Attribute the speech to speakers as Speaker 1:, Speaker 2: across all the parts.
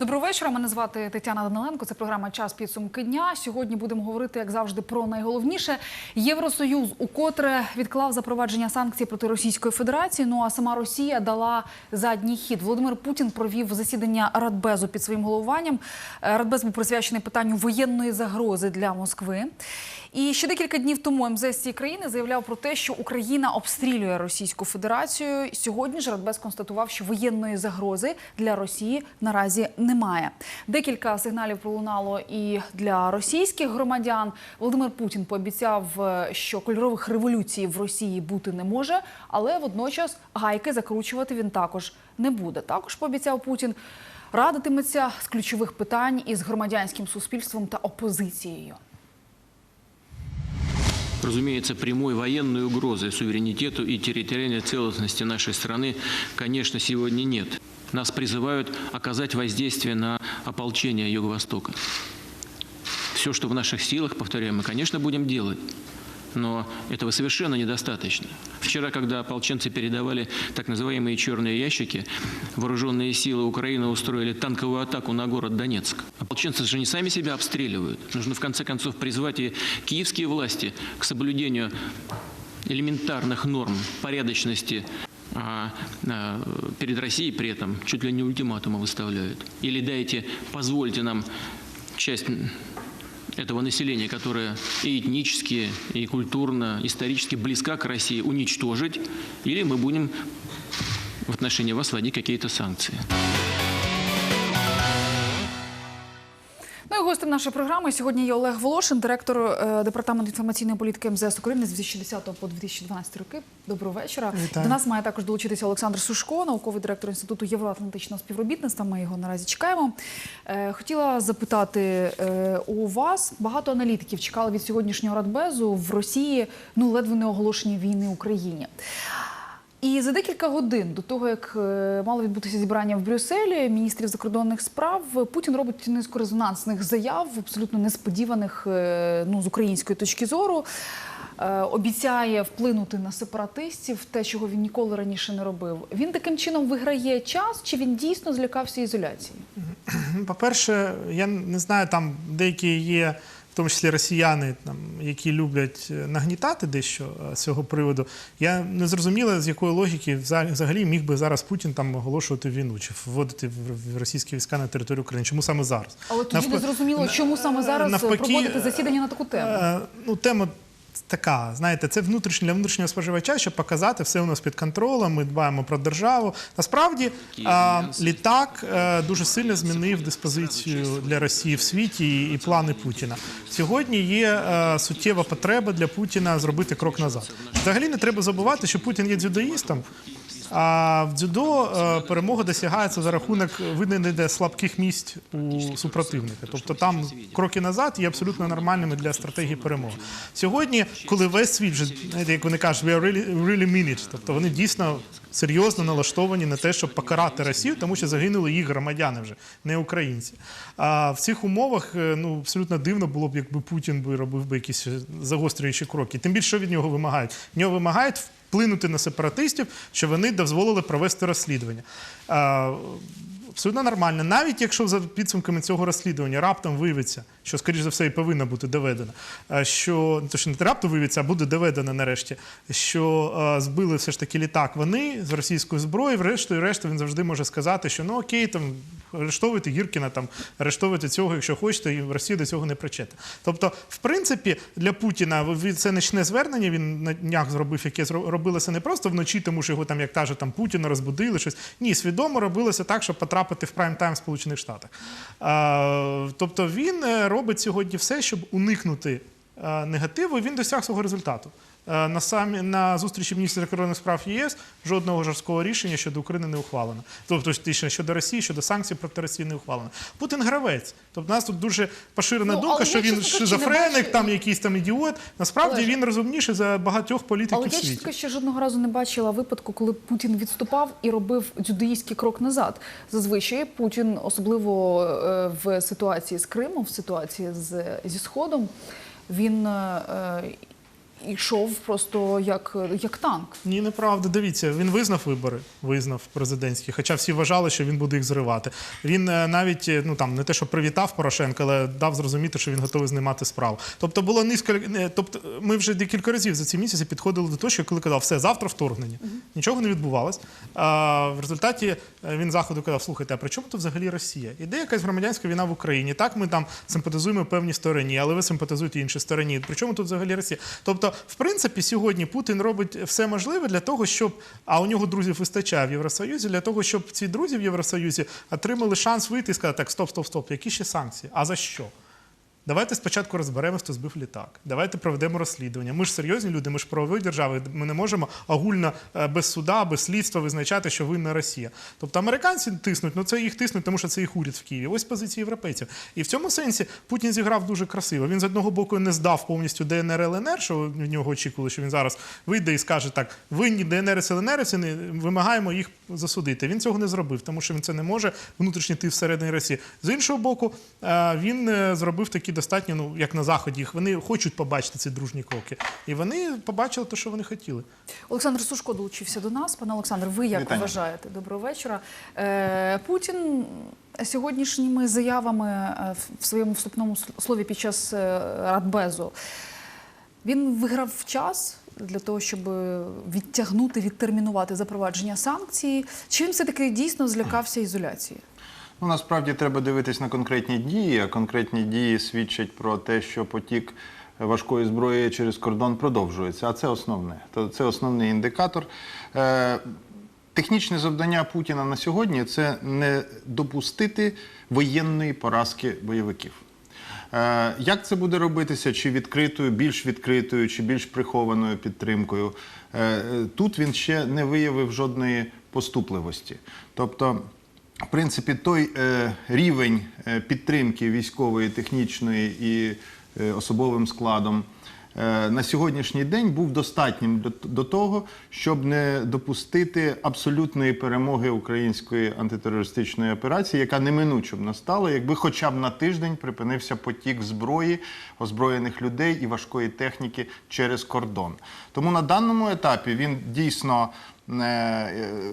Speaker 1: Доброго вечора. Мене звати Тетяна Даниленко. Це програма Час підсумки дня. Сьогодні будемо говорити, як завжди, про найголовніше. Євросоюз укотре відклав запровадження санкцій проти Російської Федерації. Ну а сама Росія дала задній хід. Володимир Путін провів засідання Радбезу під своїм головуванням. Е, Радбез був присвячений питанню воєнної загрози для Москви. І ще декілька днів тому МЗС цієї країни заявляв про те, що Україна обстрілює Російську Федерацію. Сьогодні ж Радбез констатував, що воєнної загрози для Росії наразі немає. Декілька сигналів пролунало і для російських громадян. Володимир Путін пообіцяв, е, що кольорових революцій в Росії бути не може, але водночас гайки закручувати він також не буде. Також пообіцяв Путін. Радитиметься з ключових питань із громадянським суспільством та опозицією.
Speaker 2: Разумеется, прямой военной угрозы суверенитету и территориальной целостности нашей страны, конечно, сегодня нет. Нас призывают оказать воздействие на ополчение Юго-Востока. Все, что в наших силах, повторяю, мы, конечно, будем делать. Но этого совершенно недостаточно. Вчера, когда ополченцы передавали так называемые черные ящики, вооруженные силы Украины устроили танковую атаку на город Донецк. Ополченцы же не сами себя обстреливают. Нужно в конце концов призвать и киевские власти к соблюдению элементарных норм порядочности а, а, перед Россией при этом чуть ли не ультиматумы выставляют. Или дайте, позвольте нам часть этого населения, которое и этнически, и культурно, исторически близка к России, уничтожить, или мы будем в отношении вас вводить какие-то санкции.
Speaker 1: Гостем нашої програми сьогодні є Олег Волошин, директор е, департаменту інформаційної політики МЗС України з 2010 по 2012 роки. Доброго вечора.
Speaker 3: Вітаю.
Speaker 1: До нас має також долучитися Олександр Сушко, науковий директор інституту євроатлантичного співробітництва. Ми його наразі чекаємо. Е, Хотіла запитати е, у вас багато аналітиків чекали від сьогоднішнього радбезу в Росії. Ну ледве не оголошення війни Україні. І за декілька годин до того, як е, мало відбутися зібрання в Брюсселі міністрів закордонних справ, Путін робить низку резонансних заяв, абсолютно несподіваних е, ну, з української точки зору. Е, Обіцяє вплинути на сепаратистів, те, чого він ніколи раніше не робив. Він таким чином виграє час, чи він дійсно злякався ізоляції?
Speaker 3: Ну, По-перше, я не знаю, там деякі є, в тому числі росіяни, там, які люблять е, нагнітати дещо е, з цього приводу. Я не зрозуміла, з якої логіки взагалі міг би зараз Путін там оголошувати війну чи вводити російські війська на територію України. Чому саме зараз?
Speaker 1: Але тоді
Speaker 3: Навп...
Speaker 1: не зрозуміло, чому саме зараз
Speaker 3: навпаки,
Speaker 1: проводити засідання на таку тему.
Speaker 3: Е, Ну, тема така, знаєте, це внутрішнє для внутрішнього споживача, щоб показати, все у нас під контролем, ми дбаємо про державу. Насправді а, літак а, дуже сильно змінив диспозицію для Росії в світі і, і плани Путіна. Сьогодні є а, суттєва потреба для Путіна зробити крок назад. Взагалі не треба забувати, що Путін є дзюдоїстом. А в дзюдо е, перемога досягається за рахунок винайдення слабких місць у супротивника. Тобто там кроки назад є абсолютно нормальними для стратегії перемоги. Сьогодні, коли весь світ вже знаєте, як вони кажуть, we are really, really mean тобто вони дійсно серйозно налаштовані на те, щоб покарати Росію, тому що загинули їх громадяни вже, не українці. А в цих умовах е, ну абсолютно дивно було б, якби Путін би робив би якісь загострюючі кроки. Тим більше що від нього вимагають. В нього вимагають вплинути на сепаратистів, що вони дозволили провести розслідування. Абсолютно нормально, навіть якщо за підсумками цього розслідування раптом виявиться, що, скоріш за все, і повинно бути доведено, що то, що не раптом виявиться, а буде доведено нарешті, що а, збили все ж таки літак вони з російської зброї, врештою, решту він завжди може сказати, що ну окей, там арештовуйте Гіркіна, там арештовуйте цього, якщо хочете, і Росія до цього не причетна. Тобто, в принципі, для Путіна це нічне звернення. Він на днях зробив, яке зро- робилося не просто вночі, тому що його там, як каже, там Путіна розбудили щось. Ні, свідомо робилося так, щоб потрапити в прайм-тайм Сполучених Штатах. Тобто він е, робить сьогодні все, щоб уникнути е, негативу, і він досяг свого результату. Е, На самі на зустрічі міністрів закордонних справ ЄС жодного жорсткого рішення щодо України не ухвалено. Тобто точніше, щодо Росії, щодо санкцій проти Росії не ухвалено. Путін гравець. Тобто, у нас тут дуже поширена
Speaker 1: Ну,
Speaker 3: думка, що він шизофреник, там якийсь там ідіот. Насправді
Speaker 1: Олеже.
Speaker 3: він розумніший за багатьох політиків
Speaker 1: Але я
Speaker 3: світі.
Speaker 1: чітко ще жодного разу не бачила випадку, коли Путін відступав і робив дзюдоїстський крок назад. Зазвичай Путін, особливо е, в ситуації з Кримом, в ситуації з, зі Сходом, він е, йшов просто як, як танк.
Speaker 3: Ні, неправда. Дивіться, він визнав вибори, визнав президентські, хоча всі вважали, що він буде їх зривати. Він е, навіть е, ну там не те, що привітав Порошенка, але дав зрозуміти, що він готовий знімати справу. Тобто було низько. е, Тобто, ми вже декілька разів за ці місяці підходили до того, що коли казав, все, завтра вторгнення. Нічого не відбувалось. А в результаті він заходу казав: слухайте, а при чому тут взагалі Росія? Іде якась громадянська війна в Україні. Так, ми там симпатизуємо певній стороні, але ви симпатизуєте іншій стороні. При чому тут взагалі Росія? Тобто, в принципі, сьогодні Путін робить все можливе для того, щоб а у нього друзів вистачає в Євросоюзі, для того, щоб ці друзі в Євросоюзі отримали шанс вийти і сказати, так, стоп, стоп, стоп, які ще санкції? А за що? Давайте спочатку розберемось, хто збив літак. Давайте проведемо розслідування. Ми ж серйозні люди, ми ж правові держави. Ми не можемо огульно е, без суда, без слідства визначати, що винна Росія. Тобто американці тиснуть, ну це їх тиснуть, тому що це їх уряд в Києві. Ось позиції європейців. І в цьому сенсі Путін зіграв дуже красиво. Він з одного боку не здав повністю ДНР ЛНР, що від нього очікували, що він зараз вийде і скаже так: винні ДНР ЛНР, вимагаємо їх засудити. Він цього не зробив, тому що він це не може внутрішньо йти всередині Росії. З іншого боку, е, він е, зробив такі достатньо, ну як на заході, їх вони хочуть побачити ці дружні кроки, і вони побачили те, що вони хотіли.
Speaker 1: Олександр Сушко долучився до нас. Пане Олександр, ви як
Speaker 4: Вітання.
Speaker 1: вважаєте? Доброго вечора. Е, Путін сьогоднішніми заявами в своєму вступному слові під час Радбезу він виграв час для того, щоб відтягнути, відтермінувати запровадження санкцій. Чи він все-таки дійсно злякався ізоляції?
Speaker 4: Ну, насправді треба дивитись на конкретні дії, а конкретні дії свідчать про те, що потік важкої зброї через кордон продовжується. А це основне. Це основний індикатор. Е, Технічне завдання Путіна на сьогодні це не допустити воєнної поразки бойовиків. Е, Як це буде робитися? Чи відкритою, більш відкритою, чи більш прихованою підтримкою? Е, е, Тут він ще не виявив жодної поступливості. Тобто, в принципі, той рівень підтримки військової, технічної і особовим складом на сьогоднішній день був достатнім до, того, щоб не допустити абсолютної перемоги української антитерористичної операції, яка неминуче б настала, якби хоча б на тиждень припинився потік зброї, озброєних людей і важкої техніки через кордон. Тому на даному етапі він дійсно е,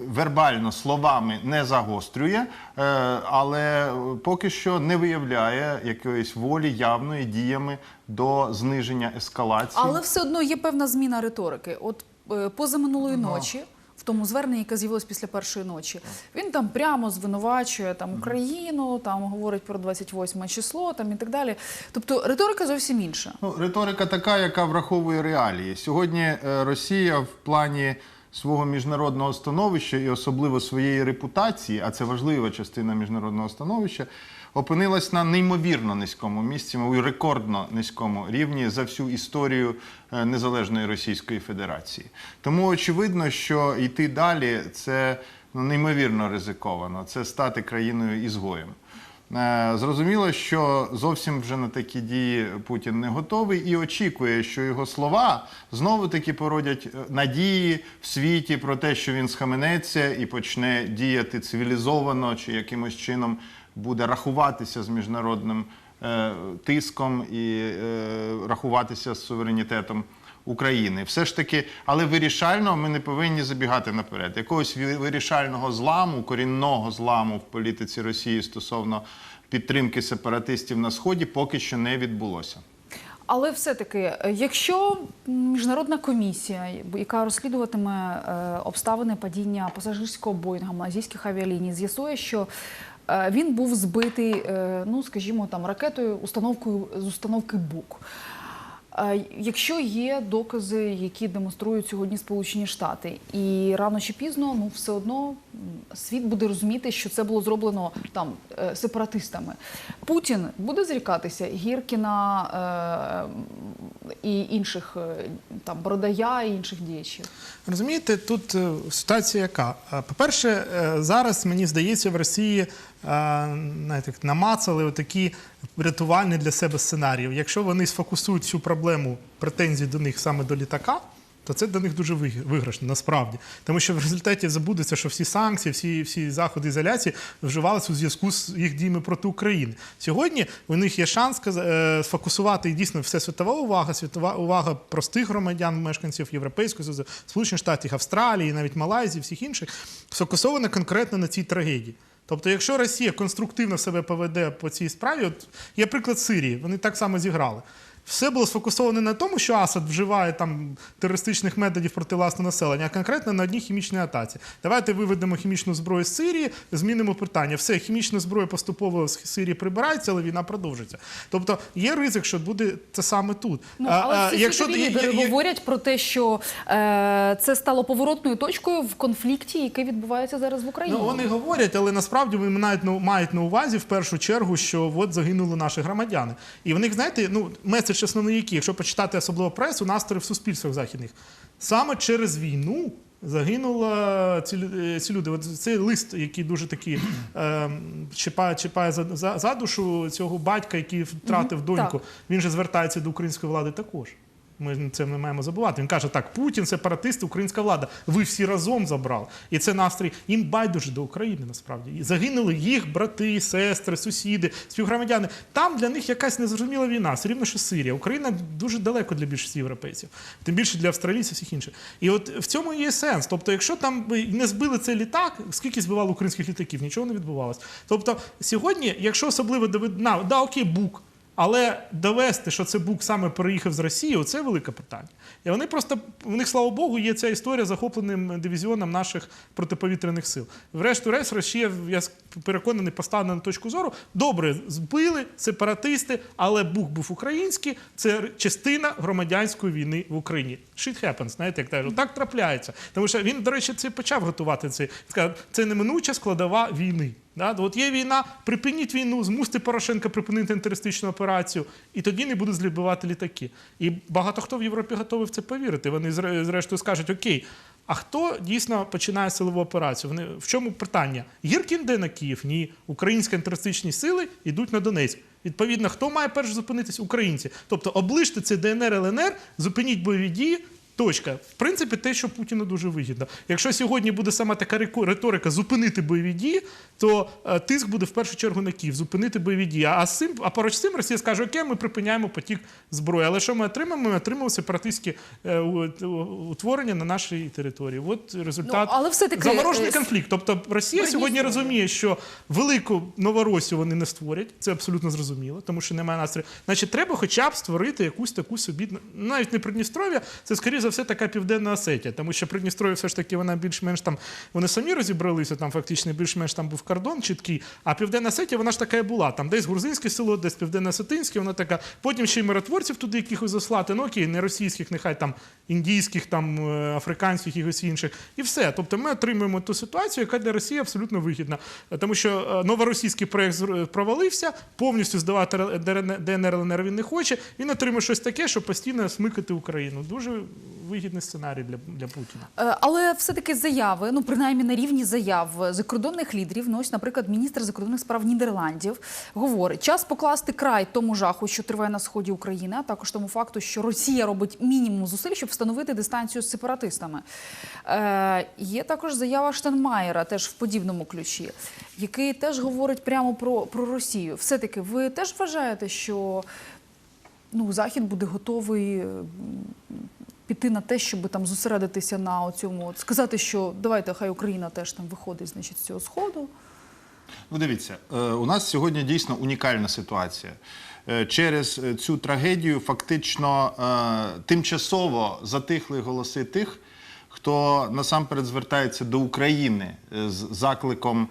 Speaker 4: вербально словами не загострює, е, але поки що не виявляє якоїсь волі явної діями до зниження ескалації.
Speaker 1: Але все одно є певна зміна риторики. От е, позаминулої ночі. В тому зверненні, яке з'явилось після першої ночі, він там прямо звинувачує там Україну, там говорить про 28 число, там і так далі. Тобто риторика зовсім інша.
Speaker 4: Ну, риторика така, яка враховує реалії. Сьогодні е, Росія в плані свого міжнародного становища і особливо своєї репутації, а це важлива частина міжнародного становища, опинилась на неймовірно низькому місці, мабуть, рекордно низькому рівні за всю історію е, незалежної Російської Федерації. Тому очевидно, що йти далі це ну, неймовірно ризиковано. Це стати країною ізгоєм. Е, Зрозуміло, що зовсім вже на такі дії Путін не готовий і очікує, що його слова знову таки породять е, надії в світі про те, що він схаменеться і почне діяти цивілізовано чи якимось чином буде рахуватися з міжнародним е, тиском і рахуватися з суверенітетом. України. Все ж таки, але вирішально ми не повинні забігати наперед. Якогось вирішального зламу, корінного зламу в політиці Росії стосовно підтримки сепаратистів на сході поки що не відбулося.
Speaker 1: Але все-таки, якщо міжнародна комісія, яка розслідуватиме е, обставини падіння пасажирського боїнга малазійських авіаліній, з'ясує, що е, він був збитий, е, ну скажімо, там ракетою установкою з установки БУК. Якщо є докази, які демонструють сьогодні Сполучені Штати, і рано чи пізно, ну все одно світ буде розуміти, що це було зроблено там е, сепаратистами. Путін буде зрікатися Гіркіна е, і інших е, там Бородая і інших діячів.
Speaker 3: Розумієте, тут е, ситуація яка? По-перше, зараз мені здається, в Росії знаєте, намацали такі рятувальні для себе сценарії. Якщо вони сфокусують цю проблему претензій до них саме до літака, то це для них дуже виграшно, насправді. Тому що в результаті забудеться, що всі санкції, всі, всі заходи ізоляції вживалися у зв'язку з їх діями проти України. Сьогодні у них є шанс е, сфокусувати дійсно все світова увага, світова увага простих громадян, мешканців Європейського Союзу, Сполучених Штатів, Австралії, навіть Малайзії, всіх інших, сфокусована конкретно на цій трагедії. Тобто, якщо Росія конструктивно себе поведе по цій справі, от є приклад Сирії, вони так само зіграли. Все було сфокусовано не на тому, що Асад вживає там терористичних методів проти власного населення, а конкретно на одній хімічній атаці. Давайте виведемо хімічну зброю з Сирії, змінимо питання. Все, хімічна зброя поступово з Сирії прибирається, але війна продовжиться. Тобто є ризик, що буде це саме тут.
Speaker 1: Ну, але
Speaker 3: а, якщо
Speaker 1: лідери говорять про те, що е, це стало поворотною точкою в конфлікті, який відбувається зараз в Україні.
Speaker 3: Ну, вони говорять, але насправді вони мають мають на увазі в першу чергу, що от загинули наші громадяни. І в них, знаєте, ну, меседж основний які. якщо почитати особливо пресу, настрої в суспільствах західних. Саме через війну загинули ці, е, ці люди. От цей лист, який дуже такий е, чіпає, чіпає за, за, за душу цього батька, який втратив доньку,
Speaker 1: так.
Speaker 3: він же звертається до української влади також. Ми це не маємо забувати. Він каже: так, Путін, сепаратисти, українська влада. Ви всі разом забрали. І це настрій їм байдуже до України. Насправді І загинули їх брати, сестри, сусіди, співгромадяни. Там для них якась незрозуміла війна. Все рівно, що Сирія. Україна дуже далеко для більшості європейців, тим більше для австралійців, всіх інших. І от в цьому є сенс. Тобто, якщо там би не збили цей літак, скільки збивало українських літаків, нічого не відбувалося. Тобто, сьогодні, якщо особливо довед... на, да, окей, бук. Але довести, що це Бук саме переїхав з Росії, це велике питання. І вони просто у них, слава Богу, є ця історія захопленим дивізіоном наших протиповітряних сил. Врешті-решт, Росія, я переконаний, поставлена на точку зору. Добре, збили сепаратисти, але Бук був український. Це частина громадянської війни в Україні. Shit happens, знаєте, як кажуть. Так трапляється. Тому що він, до речі, це почав готувати це. Сказав, це неминуча складова війни. Да? От є війна, припиніть війну, змусьте Порошенка припинити антитерористичну операцію, і тоді не будуть злібивати літаки. І багато хто в Європі готовий в це повірити. Вони зрештою скажуть: Окей, а хто дійсно починає силову операцію? Вони в чому питання? Гіркін йде на Київ? Ні. Українські антитерористичні сили йдуть на Донецьк. Відповідно, хто має перш зупинитись? Українці. Тобто оближте це ДНР, ЛНР, зупиніть бойові дії. Точка. В принципі, те, що Путіну дуже вигідно. Якщо сьогодні буде саме така риторика зупинити бойові дії, то е, тиск буде в першу чергу на Київ, зупинити бойові дії. А з цим, а поруч з цим Росія скаже, окей, ми припиняємо потік зброї. Але що ми отримаємо? Ми отримали сепаратистські е, утворення на нашій території. От результат
Speaker 1: Ну, але все-таки,
Speaker 3: заморожений
Speaker 1: е,
Speaker 3: конфлікт. Тобто Росія
Speaker 1: Придністров'я.
Speaker 3: сьогодні розуміє, що велику новоросію вони не створять. Це абсолютно зрозуміло, тому що немає настрою. Значить, треба хоча б створити якусь таку собі, навіть не Придністров'я, це скоріше за все така південна Осетія, тому що Придністров'я все ж таки вона більш-менш там вони самі розібралися, там фактично більш-менш там був кордон чіткий. А південна Осетія, вона ж така і була. Там десь грузинське село, десь південно-осетинське, вона така. Потім ще й миротворців туди якихось заслати. Ну окей, не російських, нехай там індійських, там е, африканських якихось інших. І все. Тобто ми отримуємо ту ситуацію, яка для Росії абсолютно вигідна. Е, Тому що е, новоросійський проект провалився, повністю здавати ДНР ЛНР він не хоче. Він отримує щось таке, щоб постійно смикати Україну. Дуже вигідний сценарій для, для Путіна.
Speaker 1: Е, Але все-таки заяви, ну принаймні на рівні заяв закордонних лідерів. Ну ось, наприклад, міністр закордонних справ Нідерландів говорить, час покласти край тому жаху, що триває на сході України, а також тому факту, що Росія робить мінімум зусиль, щоб встановити дистанцію з сепаратистами. Е, є також заява Штенмаєра, теж в подібному ключі, який теж говорить прямо про, про Росію. Все-таки ви теж вважаєте, що ну, Захід буде готовий піти на те, щоб там зосередитися на цьому, сказати, що давайте, хай Україна теж там виходить значить, з цього сходу.
Speaker 4: Ну, дивіться, е, у нас сьогодні дійсно унікальна ситуація. Е, Через е, цю трагедію фактично тимчасово затихли голоси тих, хто насамперед звертається до України з закликом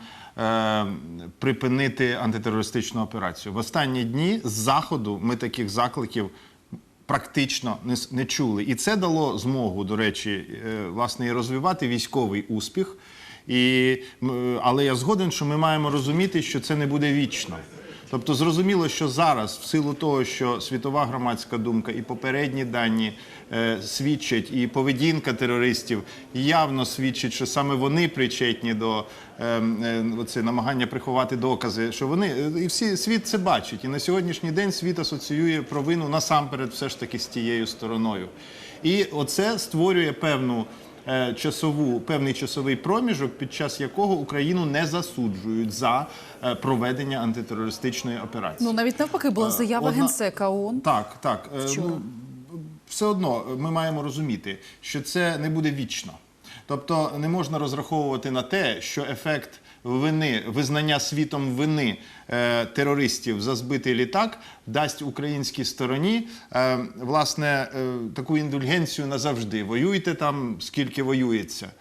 Speaker 4: припинити антитерористичну операцію. В останні дні з заходу ми таких закликів практично не, не чули. І це дало змогу, до речі, е, власне, і розвивати військовий успіх. І, але я згоден, що ми маємо розуміти, що це не буде вічно. Тобто зрозуміло, що зараз, в силу того, що світова громадська думка і попередні дані е, свідчать, і поведінка терористів явно свідчить, що саме вони причетні до е, е, оце, намагання приховати докази, що вони е, і всі світ це бачить. І на сьогоднішній день світ асоціює провину насамперед все ж таки з тією стороною. І оце створює певну часову, певний часовий проміжок, під час якого Україну не засуджують за е, проведення антитерористичної операції.
Speaker 1: Ну навіть навпаки була заява
Speaker 4: одна-
Speaker 1: генсека ООН.
Speaker 4: Так, так. Е,
Speaker 1: Вчора.
Speaker 4: Ну, все одно е, ми маємо розуміти, що це не буде вічно. Тобто не можна розраховувати на те, що ефект вини, визнання світом вини е, терористів за збитий літак дасть українській стороні е, власне е, таку індульгенцію назавжди. Воюйте там, скільки воюється.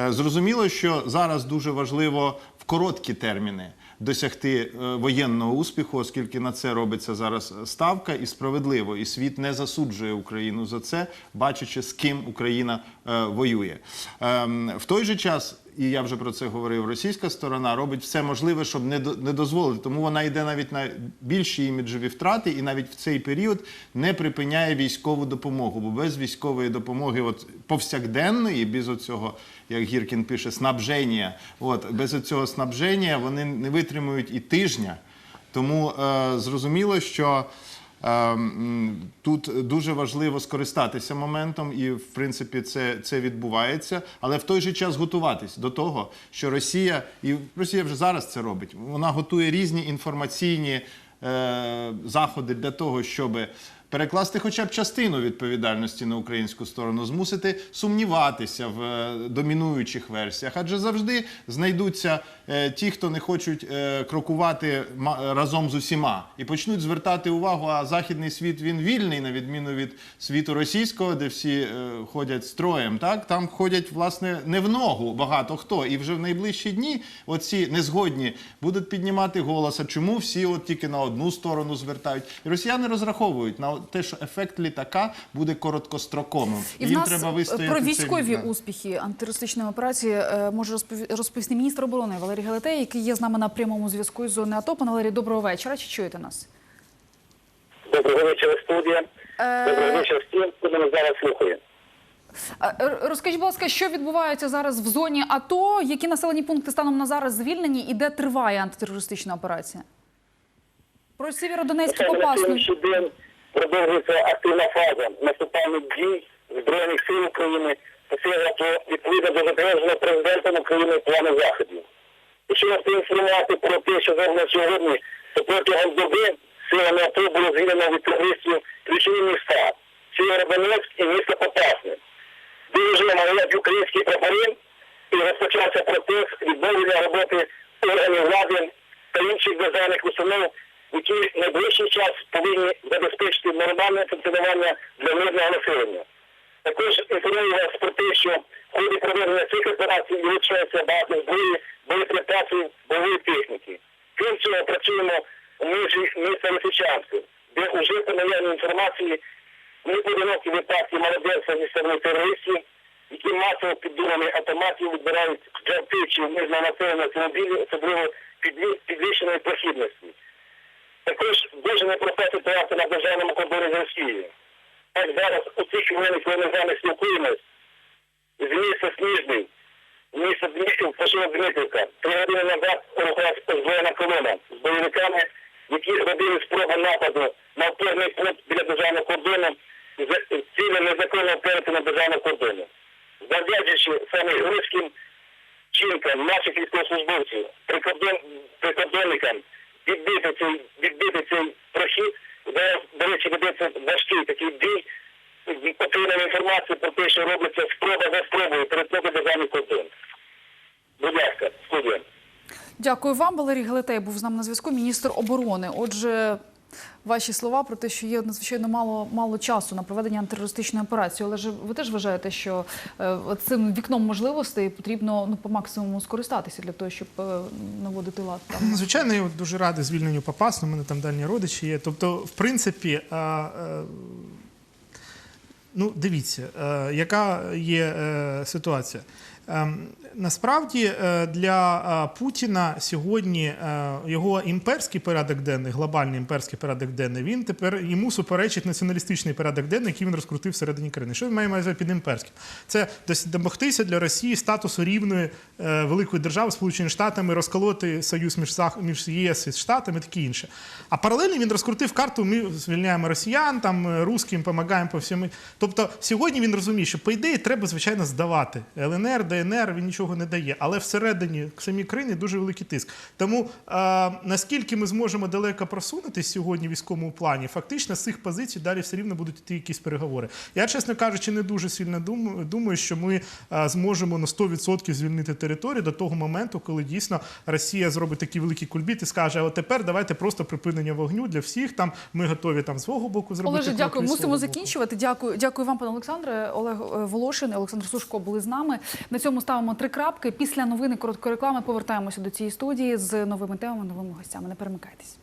Speaker 4: Е, зрозуміло, що зараз дуже важливо в короткі терміни досягти е, воєнного успіху, оскільки на це робиться зараз ставка, і справедливо. І світ не засуджує Україну за це, бачачи, з ким Україна е, воює. Ем, в той же час. І я вже про це говорив. Російська сторона робить все можливе, щоб не не дозволити. Тому вона йде навіть на більші іміджові втрати, і навіть в цей період не припиняє військову допомогу. Бо без військової допомоги, от повсякденної, без оцього, як Гіркін пише, снабження, от без цього снабження вони не витримують і тижня. Тому е, зрозуміло, що тут дуже важливо скористатися моментом, і в принципі це, це відбувається, але в той же час готуватись до того, що Росія, і Росія вже зараз це робить. Вона готує різні інформаційні е, заходи для того, щоб перекласти хоча б частину відповідальності на українську сторону, змусити сумніватися в е, домінуючих версіях, адже завжди знайдуться е, ті, хто не хочуть е, крокувати разом з усіма, і почнуть звертати увагу. А західний світ він вільний, на відміну від світу російського, де всі ходять строєм. Так там ходять власне не в ногу багато хто, і вже в найближчі дні оці незгодні будуть піднімати голос. Чому всі от тільки на одну сторону звертають? І росіяни розраховують на те, що ефект літака буде короткостроковим.
Speaker 1: І в
Speaker 4: Їм
Speaker 1: нас
Speaker 4: треба вистояти
Speaker 1: про військові
Speaker 4: да.
Speaker 1: успіхи антитерористичної операції е, може розпові- розповісти міністр оборони Валерій Галетей, який є з нами на прямому зв'язку із зони АТО. Пане Валерій, доброго вечора. Чи чуєте нас?
Speaker 5: Доброго вечора, студія.
Speaker 1: Е,
Speaker 5: Доброго вечора всім, хто мене зараз слухає.
Speaker 1: Розкажіть, будь ласка, що відбувається зараз в зоні АТО? Які населені пункти станом на зараз звільнені і де триває антитерористична операція? Про Сєвєродонецьк і
Speaker 5: Саме на
Speaker 1: Попасну.
Speaker 5: Продовжується активна фаза наступальних дій Збройних сил України та сил АТО відповідно до затвердженого президентом України плану заходів. Якщо вас поінформувати про те, що зараз сьогодні, то протягом доби силами АТО було звільнено від терористів ключові міста Сєвєродонецьк і місто Попасне. де вже мають українські прапори і розпочався процес відновлення роботи органів влади та інших державних установ, які найближчий час повинні забезпечити нормальне функціонування для мирного населення. Також інформую вас про те, що в ході проведення цих операцій вилучається багато зброї, боєприпасів, бойової техніки. Крім цього, працюємо у межі міста Лисичанську, де уже по наявній інформації непоодинокі випадки молодецтва зі сторони терористів, які масово під дулами автоматів відбирають втечі мирного населення автомобілі, особливо підвищеної прохідності. Також дуже непроста ситуація на державному кордоні з Росією. Так зараз у цих хвилинах ми з вами спілкуємось з міста Сніжний, місто Дмитрів, Пашина Дмитрівка. Три години назад рухалась озброєна колона з бойовиками, які зробили спробу нападу на опорний пункт біля державного кордону з цілею незаконного перетину державного кордону. Завдячуючи саме героїчним вчинкам наших військовослужбовців, прикордон, прикордонникам, відбити цей, відбити цей прохід. де, до речі, ведеться важкий такий бій. Отримали інформацію про те, що робиться спроба за спробою перетнути державний кордон. Будь ласка, студія.
Speaker 1: Дякую вам. Валерій Галетей був з нами на зв'язку, міністр оборони. Отже, ваші слова про те, що є надзвичайно мало, мало часу на проведення антитерористичної операції. Але ж ви теж вважаєте, що е, цим вікном можливостей потрібно ну, по максимуму скористатися для того, щоб е, наводити лад там.
Speaker 3: Ну, Звичайно, я дуже радий звільненню Попасну, у мене там дальні родичі є. Тобто, в принципі, а, ну, дивіться, е, яка є е, ситуація. Ем, Насправді е, для е, Путіна сьогодні е, його імперський порядок денний, глобальний імперський порядок денний, він тепер йому суперечить націоналістичний порядок денний, який він розкрутив всередині країни. Що він має увазі під імперським? Це домогтися для Росії статусу рівної великої держави Сполученими Штатами, розколоти союз між між ЄС і Штатами, таке інше. А паралельно він розкрутив карту. Ми звільняємо росіян, там русським допомагаємо по всьому. Тобто сьогодні він розуміє, що по ідеї треба звичайно здавати ЛНР, ДНР. Він нічого не дає, але всередині самій країни дуже великий тиск. Тому е, наскільки ми зможемо далеко просунутися сьогодні в військовому плані, фактично з цих позицій далі все рівно будуть йти якісь переговори. Я, чесно кажучи, не дуже сильно думаю, думаю що ми зможемо на 100% звільнити територію до того моменту, коли дійсно Росія зробить такий великий кульбіт і скаже: а от тепер давайте просто припинення вогню для всіх. Там ми готові там свого боку зробити.
Speaker 1: Олеже, дякую. Мусимо закінчувати. Дякую, дякую вам, пане Олександре. Олег е, Волошин, Олександр Сушко були з нами. На цьому ставимо три крапки. Після новини короткої реклами повертаємося до цієї студії з новими темами, новими гостями. Не перемикайтесь.